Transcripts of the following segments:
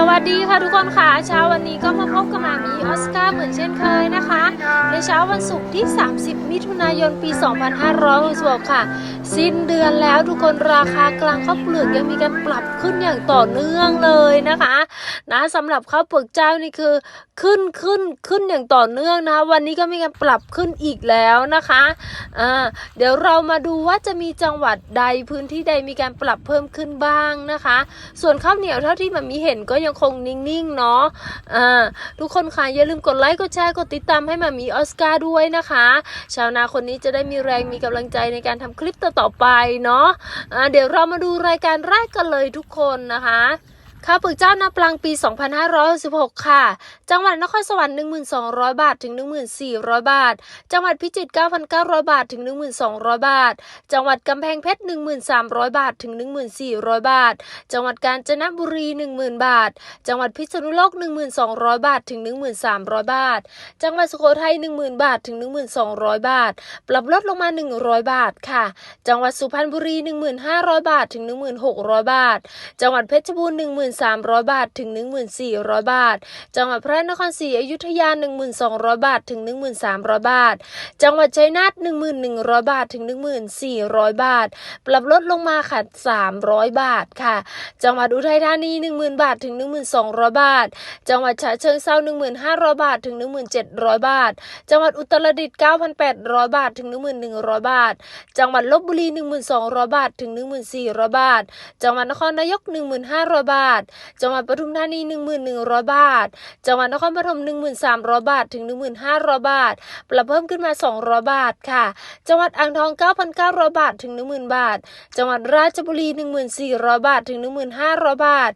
สวัสดีค่ะทุกคนค่ะเช้าวันนี้ก็มาพบกับมามีออสการ์เหมือนเช่นเคยนะคะ ในเช้าวันศุกร์ที่ 30 มิถุ นายนปี 2566ค่ะ สิ้นเดือนแล้วทุกคนราคากลางข้าวเปลือกยังมีการปรับขึ้นอย่างต่อเนื่องเลยนะคะ นะสำหรับข้าวเปลือกเจ้านี่คือขึ้นขึ้นขึ้นอย่างต่อเนื่องนะคะวันนี้ก็มีการปรับขึ้นอีกแล้วนะคะอ่าเดี๋ยวเรามาดูว่าจะมีจังหวัดใดพื้นที่ใดมีการปรับเพิ่มขึ้นบ้างนะคะ ส่วนข้าวเหนียวเท่าที่มันมีเห็นก็ยังคงนิ่งๆเนาะอ่าทุกคนค่ะอย่าลืมกดไลค์กดแชร์กดติดตามให้มามีออสการ์ด้วยนะคะ ชาวนาคนนี้จะได้มีแรงมีกำลังใจในการทำคลิปต่อๆไปเนาะะเดี๋ยวเรามาดูรายการแรกกันเลยทุกคนนะคะ ข้าวปลือกเจ้านาปลังปี 2516ค่ะ จังหวัดนครสวรรค์ 1,200 บาท ถึง 1,400 บาท จังหวัดพิจิตร 9,900 บาท ถึง 1,200 บาท จังหวัดกำแพงเพชร 1,300 บาท ถึง 1,400 บาท จังหวัดกาญจนบุรี 10,000 บาท จังหวัดพิษณุโลก 1,200 บาท ถึง 1,300 บาท จังหวัดสุโขทัย 10,000 บาท ถึง 1,200 บาท ปรับลดลงมา 100 บาท ค่ะ จังหวัดสุพรรณบุรี 1,500 บาท ถึง 1,600 บาท จังหวัดเพชรบูรณ์ 1 1,300 บาทถึง 1,400 บาท จังหวัดพระนครศรีอยุธยา 1,200 บาทถึง 1,300 บาท จังหวัดชัยนาท1,100 บาทถึง 1,400 บาท ปรับลดลงมาค่ะ300 บาทค่ะ จังหวัดอุทัยธานี 10,000 บาทถึง 1,200 บาท จังหวัดฉะเชิงเทรา1,500 บาทถึง 1,700 บาท จังหวัดอุตรดิตถ์9,800 บาทถึง 1,100 บาท จังหวัดลบบุรี 1,200 บาทถึง 1,400 บาท จังหวัดนครนายก 1,500 บาท จังหวัดปทุมธานี 1,100 บาท จังหวัดนครปฐม1,300 บาทถึง 1,500 บาท ปรับเพิ่มขึ้นมา 200 บาทค่ะ จังหวัดอ่างทอง 9,900 บาทถึง 10,000บาท จังหวัดราชบุรี 1,400 บาทถึง 1,000 1,500 บาท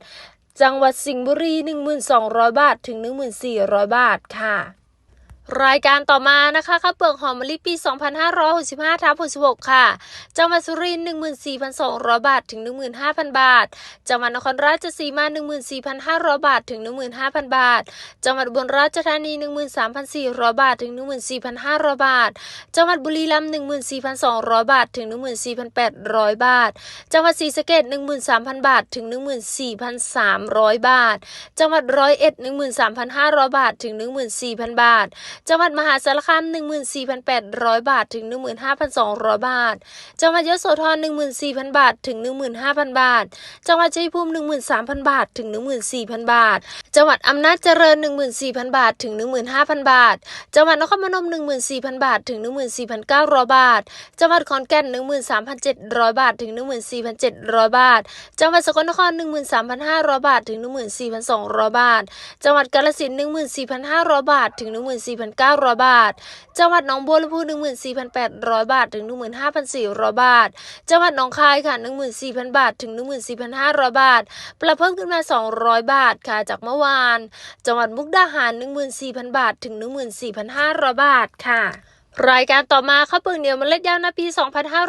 จังหวัดสิงห์บุรี 1,200 บาท ถึง 1,400 บาทค่ะ รายการต่อมานะคะข้าวเปลือกหอมมะลิปี 2565ทับ66ค่ะ จังหวัดสุรินทร์14,200 บาท ถึง 15,000 บาท จังหวัดนครราชสีมา 14,500 บาท ถึง 15,000 บาท จังหวัดอุบลราชธานี 13,400 บาท ถึง 14,500 บาท จังหวัดบุรีรัมย์14,200 บาท ถึง 14,800 บาท จังหวัดศรีสะเกษ13,000 บาท ถึง 14,300 บาท จังหวัดร้อยเอ็ด13,500 บาท ถึง 14,000 บาทจังหวัดมหาสารคาม 14,800 บาทถึง 15,200 บาท จังหวัดยโสธร 14,000 บาทถึง 15,000 บาท จังหวัดชัยภูมิ 13,000 บาทถึง 14,000 บาท จังหวัดอำนาจเจริญ 14,000 บาทถึง 15,000 บาท จังหวัดนครพนม 14,000 บาทถึง 14,900 บาท จังหวัดขอนแก่น 13,700 บาทถึง 14,700 บาท จังหวัดสกลนคร 13,500 บาทถึง 14,200 บาท จังหวัดกาฬสินธุ์14,500 บาทถึง 14,000 14,900 บาท จังหวัดหนองบัวลำพู 14,800 บาท ถึง 15,400 บาท จังหวัดหนองคายค่ะ 14,000 บาท ถึง 14,500 บาท ปรับเพิ่มขึ้นมา 200 บาทค่ะ จากเมื่อวาน จังหวัดมุกดาหาร 14,000 บาท ถึง 14,500 บาทค่ะ รายการต่อมาข้าวเปลือกเหนียวมเมล็ดยาวนาปี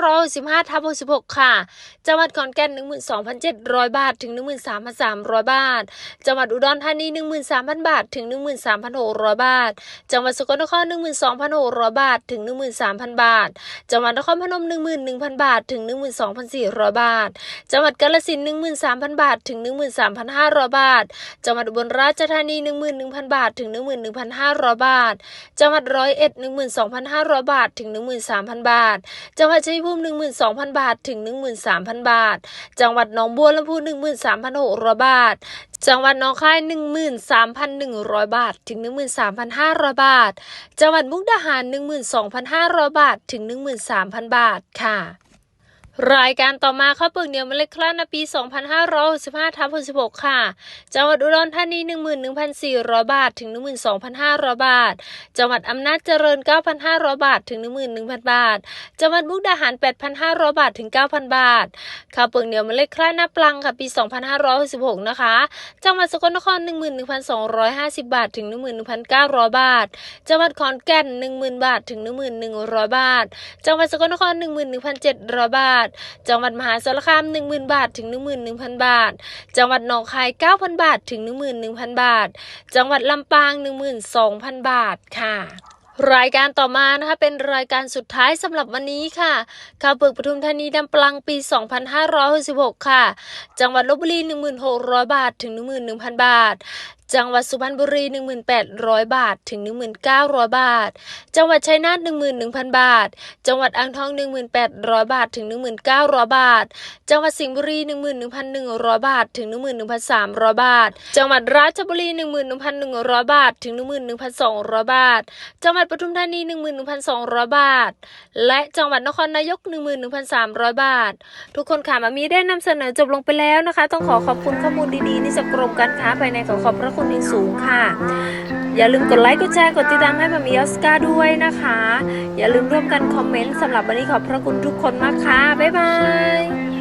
2515ทับ66 ค่ะ จังหวัดขอนแก่น 12,700 บาท ถึง 13,300 บาท จังหวัดอุดรธานี 13,000 บาท ถึง 13,600 บาท จังหวัดสกลนคร 12,600 บาท ถึง 13,000 บาท จังหวัดนครพนม 11,000 บาท ถึง 12,400 บาท จังหวัดกาฬสินธุ์13,000 บาท ถึง 13,500 บาท จังหวัดอุบลราชธานี 11,000 บาท ถึง 11,500 บาท จังหวัดร้อยเอ็ด 12,500 500 บาท ถึง 13,000 บาท จังหวัดชัยภูมิ 12,000 บาท ถึง 13,000 บาท จังหวัดหนองบัวลำพู 13,600 บาทจังหวัดหนองคาย 13,100 บาท ถึง 13,500 บาท จังหวัดมุกดาหาร 12,500 บาท ถึง 13,000 บาท ค่ะ รายการต่อมาข้าวเปลือกเหนียวเมล็ดคลาดในปี 2565ทับ66 ค่ะ จังหวัดอุดรธานี 11,400 บาท ถึง 12,500 บาท จังหวัดอำนาจเจริญ 9,500 บาท ถึง 11,000 บาท จังหวัดมุกดาหาร 8,500 บาท ถึง 9,000 บาท ข้าวเปลือกเหนียวเมล็ดคลาดหน้าปลังค่ะ ปี 2566 นะคะ จังหวัดสกลนคร 11,250 บาท ถึง 11,900 บาท จังหวัดขอนแก่น 10,000 บาท ถึง 11,100 บาท จังหวัดสกลนคร 11,700 บาทจังหวัดมหาสารคาม 10,000 บาท ถึง 11,000 บาท จังหวัดหนองคาย 9,000 บาท ถึง 11,000 บาท จังหวัดลำปาง 12,000 บาทค่ะรายการต่อมานะคะเป็นรายการสุดท้ายสำหรับวันนี้ค่ะข้าวเปลือกปทุมธานีดำปลังปี 2566 ค่ะ จังหวัดลบบุรี 1,600 บาท ถึง 11,000 บาท จังหวัดสุพรรณบุรี 1,800 บาท ถึง 1,900 บาท จังหวัดชัยนาท11,000 บาท จังหวัดอ่างทอง 1,800 บาท ถึง 1,900 บาท จังหวัดสิงห์บุรี 11,100 บาท ถึง 11,300 บาท จังหวัดราชบุรี 11,100 บาท ถึง 11,200 บาท จังหวัดปทุมธานี 11,200 บาท และจังหวัดนครนายก 11,300 บาท ทุกคนค่ะมามีได้นำเสนอจบลงไปแล้วนะคะ ต้องขอขอบคุณข้อมูลดีๆนี่จากกรมการค้าภายในขอขอบพระคุณอย่างสูงค่ะ อย่าลืมกดไลค์ กดแชร์ กดติดตามให้มามีออสการ์ด้วยนะคะ อย่าลืมร่วมกันคอมเมนต์สำหรับวันนี้ขอบพระคุณทุกคนมากค่ะ บ๊ายบาย